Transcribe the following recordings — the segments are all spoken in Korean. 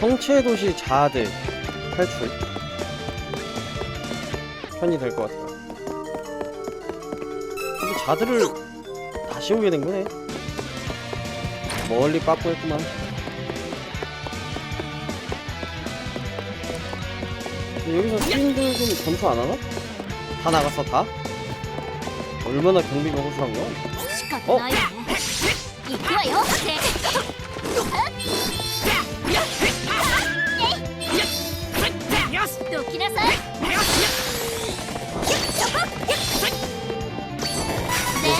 성체 도시 자아들 탈출 편이 될 것 같아요. 근데 자들을 다시 오게 된 거네. 멀리 빠꾸했구만. 여기서 시민들 좀 전투 안 하나? 다 나갔어 다? 얼마나 경비가 호소한 거야? 仕 너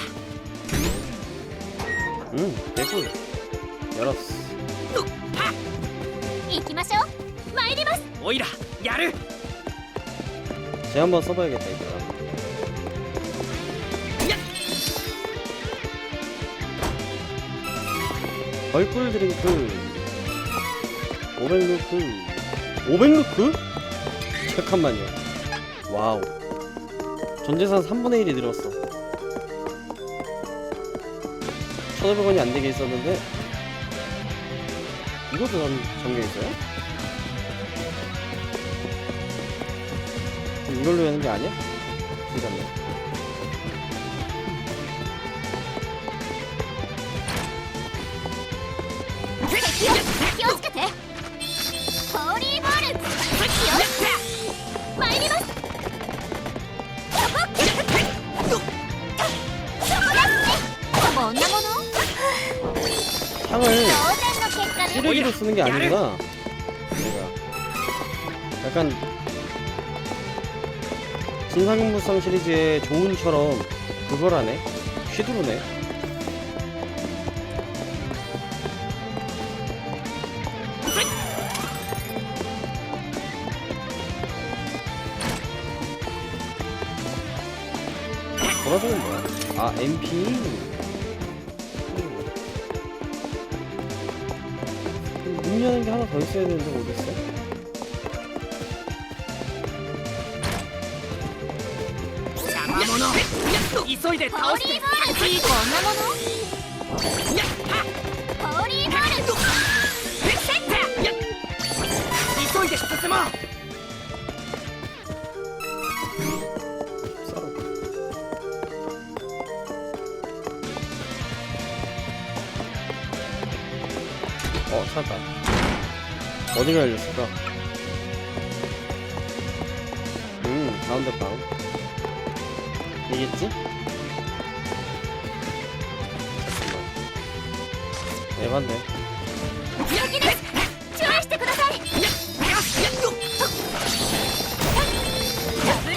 응, 개꿀. 열었어. 行きましょう参りますおいらやる 쟤 한번 써봐야겠다, 이거. 벌꿀 드링크. 500루크. 500루크? 잠깐만요. 와우. 전재산 3분의 1이 늘었어. 1,500원이 안 되게 있었는데, 이것도 전, 잠겨 있어요? 이걸로 하는 게 아니야? 잠깐만. 어, 쓰레기로 쓰는 게 아니구나. 내가 약간 진상인물상 시리즈의 조운처럼 그걸 하네. 휘두르네. 돌아주는 거야. 아 MP. 의미하는 게 하나 더 있어야 되는데 어딨어? 썰어. 어, 찾았다. 어디가 열렸을까? 음, 가운데 방. 이겠지? 잠깐만. 에반데. 良きです注意してくださいダブル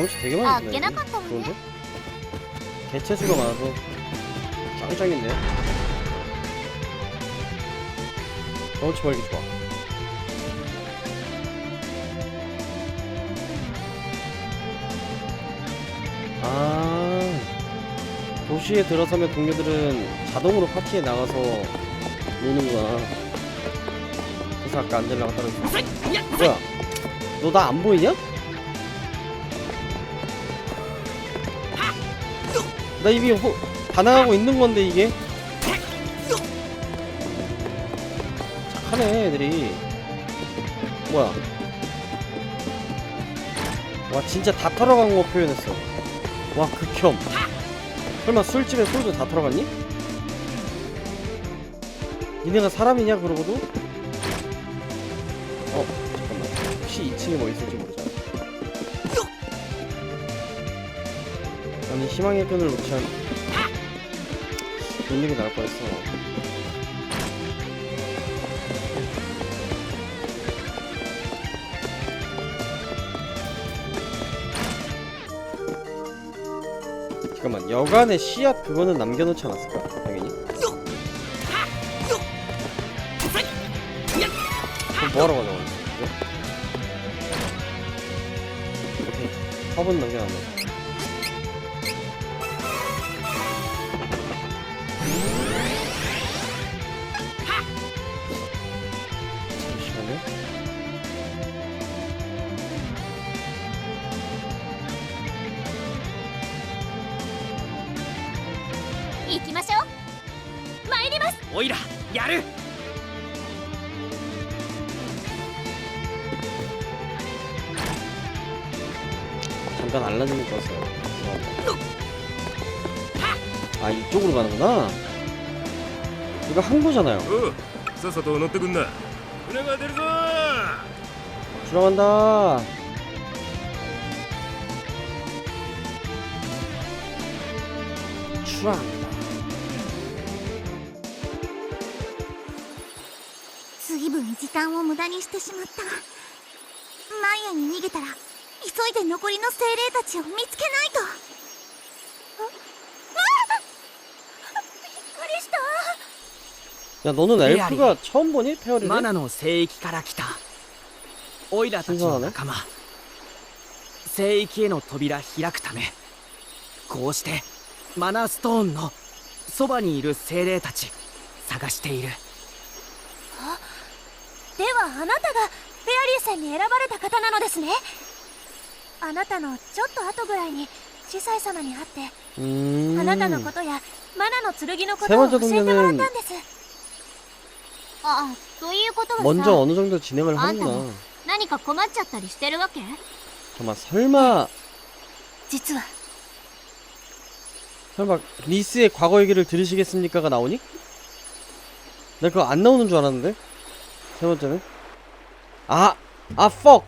경치 되게 아, 많이 주네. 꽤나 컸다, 근데. 좋은데? 개체 수가 많아서 짱짱인데. 경치 벌기 좋아. 아 도시에 들어서면 동료들은 자동으로 파티에 나가서 노는구나 그래서 아까 안젤라가 따로! 뭐야 너 나 안 보이냐? 나 이미 호, 다 나가고 있는 건데 이게. 착하네 애들이. 뭐야? 와 진짜 다 털어간 거 표현했어. 와 극혐. 설마 술집에 소주 다 털어갔니? 니네가 사람이냐 그러고도? 어 잠깐만. 혹시 2층에 뭐 있을지 모르잖 아 아니 희망의 끈을. 좋은 일이 나올 뻔했어 잠깐만 여간의 씨앗 그거는 남겨놓지 않았을까? 당연히 그럼 뭐하러 가져가는 거지? 오케이 화분 남겨놨네 のかな？じゃないよさっさと乗ってくんな。船が出るぞー。ラマだ。ーチュんだ随分時を無駄にしてしまった前へに逃げたら急いで残りの精霊たちを見つけないと。 야 너는 메아리. 엘프가 처음 보니? 페어리를? マナの聖域から来たオイラたちの仲間聖域への扉開くためこうしてマナーストーンのそばにいる精霊たち探しているではあなたがフェアリー戦に選ばれた方なのですねあなたのちょっと後ぐらいに司祭様に会って 음... あなたのことやマナの剣のこ 세 とを 번째 教えてもらったん 동료는 です あということはさ 먼저 어느 정도 진행을 あんたも 하는구나 何か困っちゃったりしてるわけ 잠깐만 설마 実は 설마 리스의 과거 얘기를 들으시겠습니까가 나오니? 내가 그거 안 나오는 줄 알았는데 세 번째는 아! 아 퍽!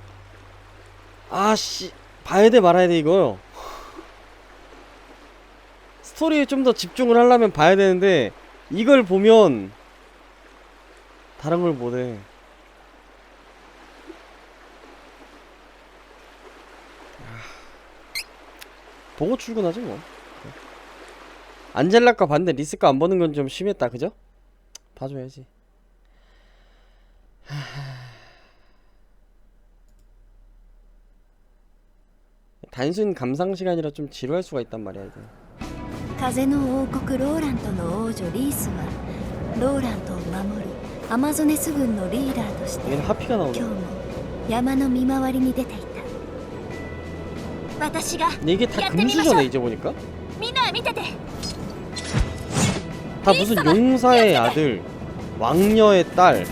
아씨 봐야 돼 말아야 돼 이거 스토리에 좀 더 집중을 하려면 봐야 되는데 이걸 보면 다른 걸 못해 아, 보고 출근하지 뭐 안젤라과 봤는데 리스과 안 보는 건 좀 심했다 그죠? 봐줘야지 단순 감상 시간이라 좀 지루할 수가 있단 말이야 이거 風の王国ローラントの王女リースはローラントを守る アマゾネス軍のリーダーとして 얘는 하피가 今 나오네 日も山の見回りに出ていた私が 근데 이게 다 やってみましょう 금수저네 이제 보니까 みんな見てて 다 무슨 용사의 아들 왕녀의 딸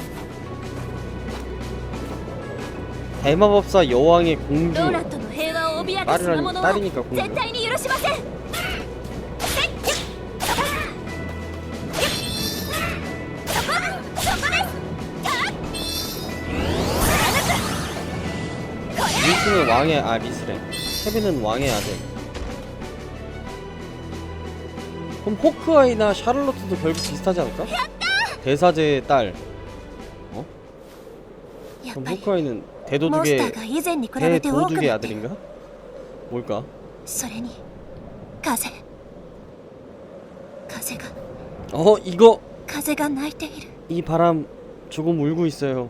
대마법사 여왕의 공주 ローラントの平和を脅かす魔 딸이라, 物は 딸이니까 공주 絶対に許しません 리스는 왕의 아 리스래 케빈은 왕의 아들 그럼 호크아이나 샤를로트도 결국 비슷하지 않을까? 대사제의 딸 やっ 그럼 ぱり 호크아이는 モンスタ 대도둑의 ーが以前に比べて多く 대도둑의 なって 아들인가? 뭘까? それに風風が 어 이거 風が鳴いている 이 바람 조금 울고 있어요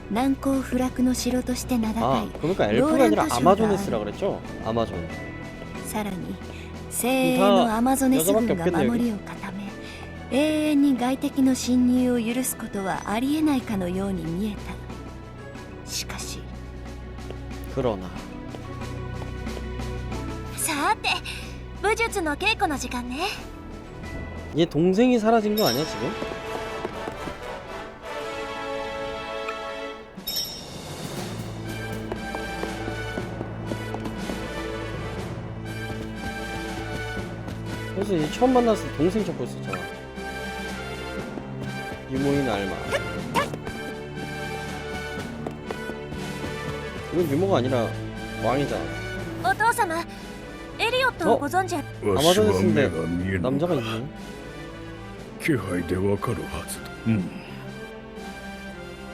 難攻不落の城として名高 아, い 그러니까 엘프가 아니라 아마조네스라 그랬죠? 아마존. さらに精鋭のアマゾネス軍が守りを固め永遠に外敵の侵入を許すことはありえないかのように見えたしかし 그러나. さて武術の稽古の時間ね 얘 동생이 사라진 거 아니야, 지금? 그래서 얘 처음 만났을 때 동생 찾고 있었잖아. 유모인 알마. 이건 유모가 아니라 왕이잖아. お父様エリオットをご存知わアマしはゾネスんで目が見えぬ 남자가 있네. 気配でわかるはずだうん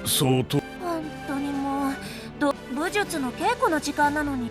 相当本当にもうど武術の稽古の時間なのに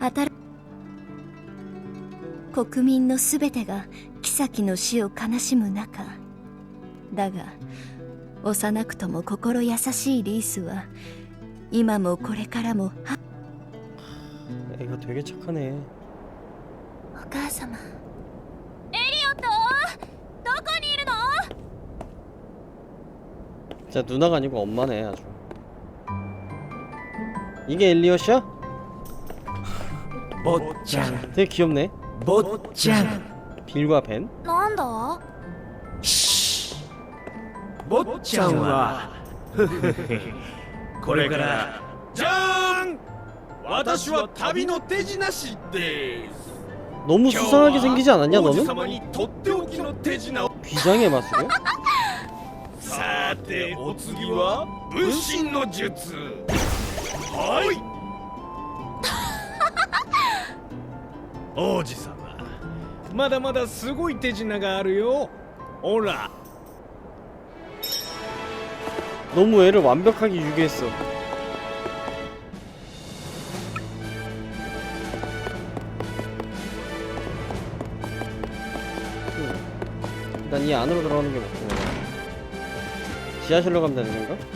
新国民のすべてが妃の死を悲しむ中だが幼くとも心優しいリースは今もこれからも 애가 되게 착하네. お母様エリオットどこにいるの 진짜 누나가 아니고 엄마네 아주. 이게 엘리엇이야? 坊ちゃん 되게 귀엽네. 坊ちゃん 빌과 벤. なんだ坊ちゃんはこれからじゃーん私は旅の手品師です 너무 수상하게 생기지 않았냐 王子 너는? 様にとっておきの手品を 비장의 마술이야? さてお次は分身の術はい 王子様まだまだすごい手品があるよほら 너무 애를 완벽하게 유기했어. 음. 일단 이 안으로 들어가는 게 맞고 지하실로 가면 되는 건가?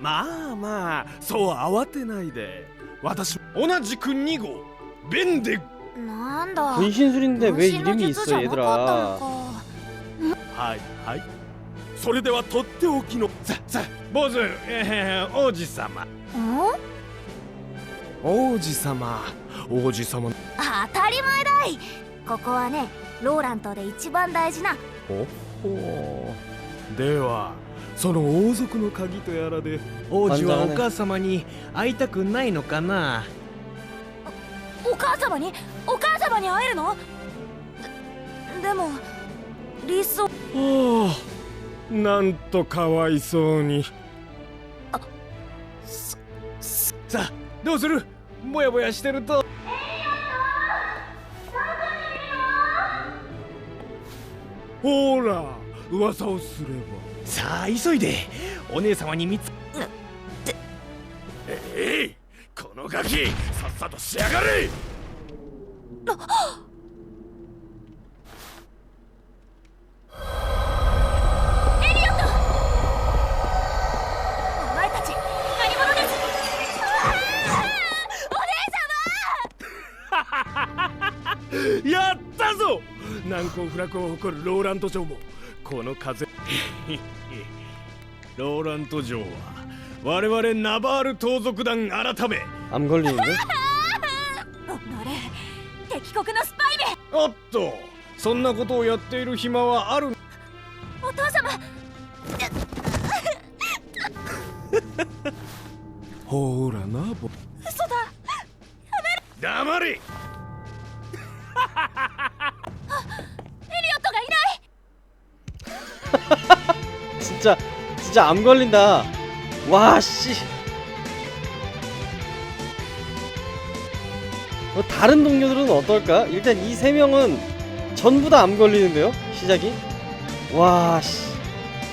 まあまあそう慌てないで私同じく2号ベンで品なんだ 분신술인데 왜 分身の 이름이 術じ 있어 ゃなかったの 얘들아 かはいはいそれではとっておきのささ坊主、えー、王子様ん王子様王子様当たり前だいここはねローラントで一番大事なおでは その王族の鍵とやらで王子はお母様に会いたくないのかな？お母様に？お母様に会えるの？ででもリスをはあなんとかわいそうに。さあどうする？ぼやぼやしてると噂をすれば。さあ急いでお姉様に見つえいこのガキさっさとしやがれ。お前たち何者ですやったぞ。難攻不落を誇るローランド城もこの風ローランド城は我々ナバール盗賊団改め 암 걸리는데? あれ敵国のスパイめおっとそんなことをやっている暇はあるお父様ほらなぼ 진짜 진짜 암 걸린다. 와 씨. 어, 다른 동료들은 어떨까? 일단 이 세 명은 전부 다 암 걸리는데요. 시작이. 와 씨.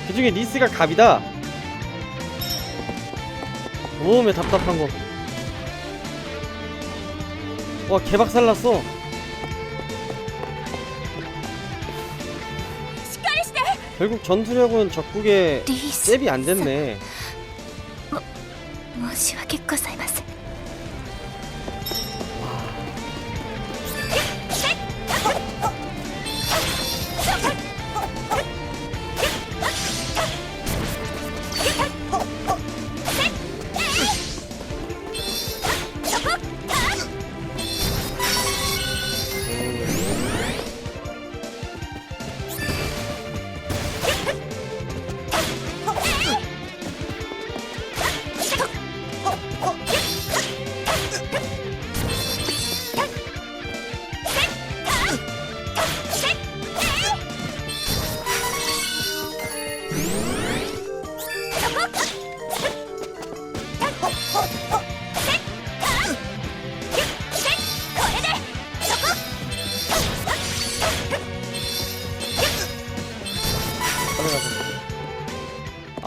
그 중에 리스가 갑이다. 몸에 답답한 거. 와 개박살 났어. 결국 전투력은 적국의 リース 셉이 안 됐네. 申し訳ございません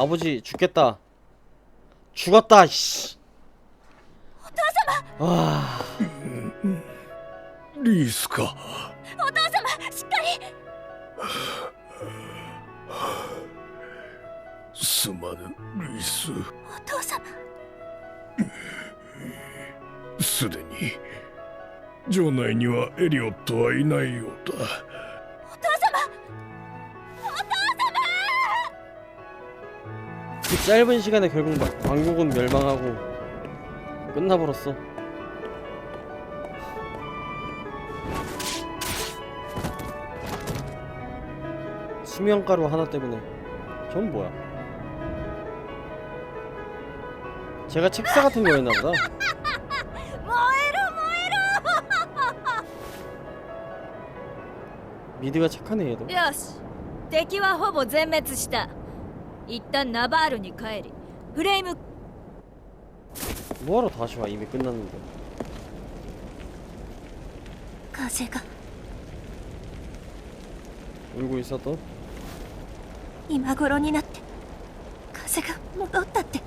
아버지 죽겠다. 죽었다. 씨. 와. リースかお父様しっかりすまぬリースお父様すでに城内にはエリオットはいないようだ 짧은 시간에 결국 막 왕국은 멸망하고 끝나버렸어. 수면가루 하나 때문에. 전 뭐야? 제가 책사 같은 거였나 보다. 燃えろ燃 미드가 착하네 얘도. えろよし敵はほぼ全滅した 一旦ナバールに帰りフレーム 뭐하러 다시 와 이미 끝났는데. 風が 울고 있어도 今頃になって風が戻ったって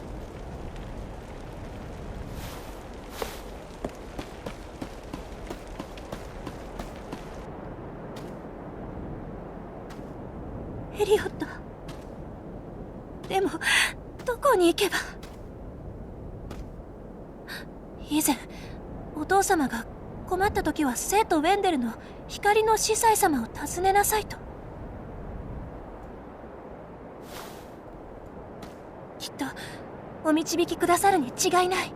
行けば以前お父様が困った時は生徒ウェンデルの光の司祭様を訪ねなさいときっとお導きくださるに違いない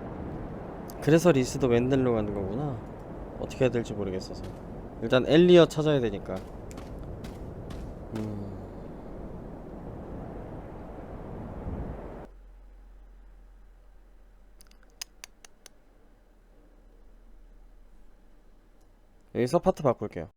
그래서 리스도 웬델로 가는 거구나. 어떻게 해야 될지 모르겠어서. 일단 엘리어 찾아야 되니까. 음. 여기서 파트 바꿀게요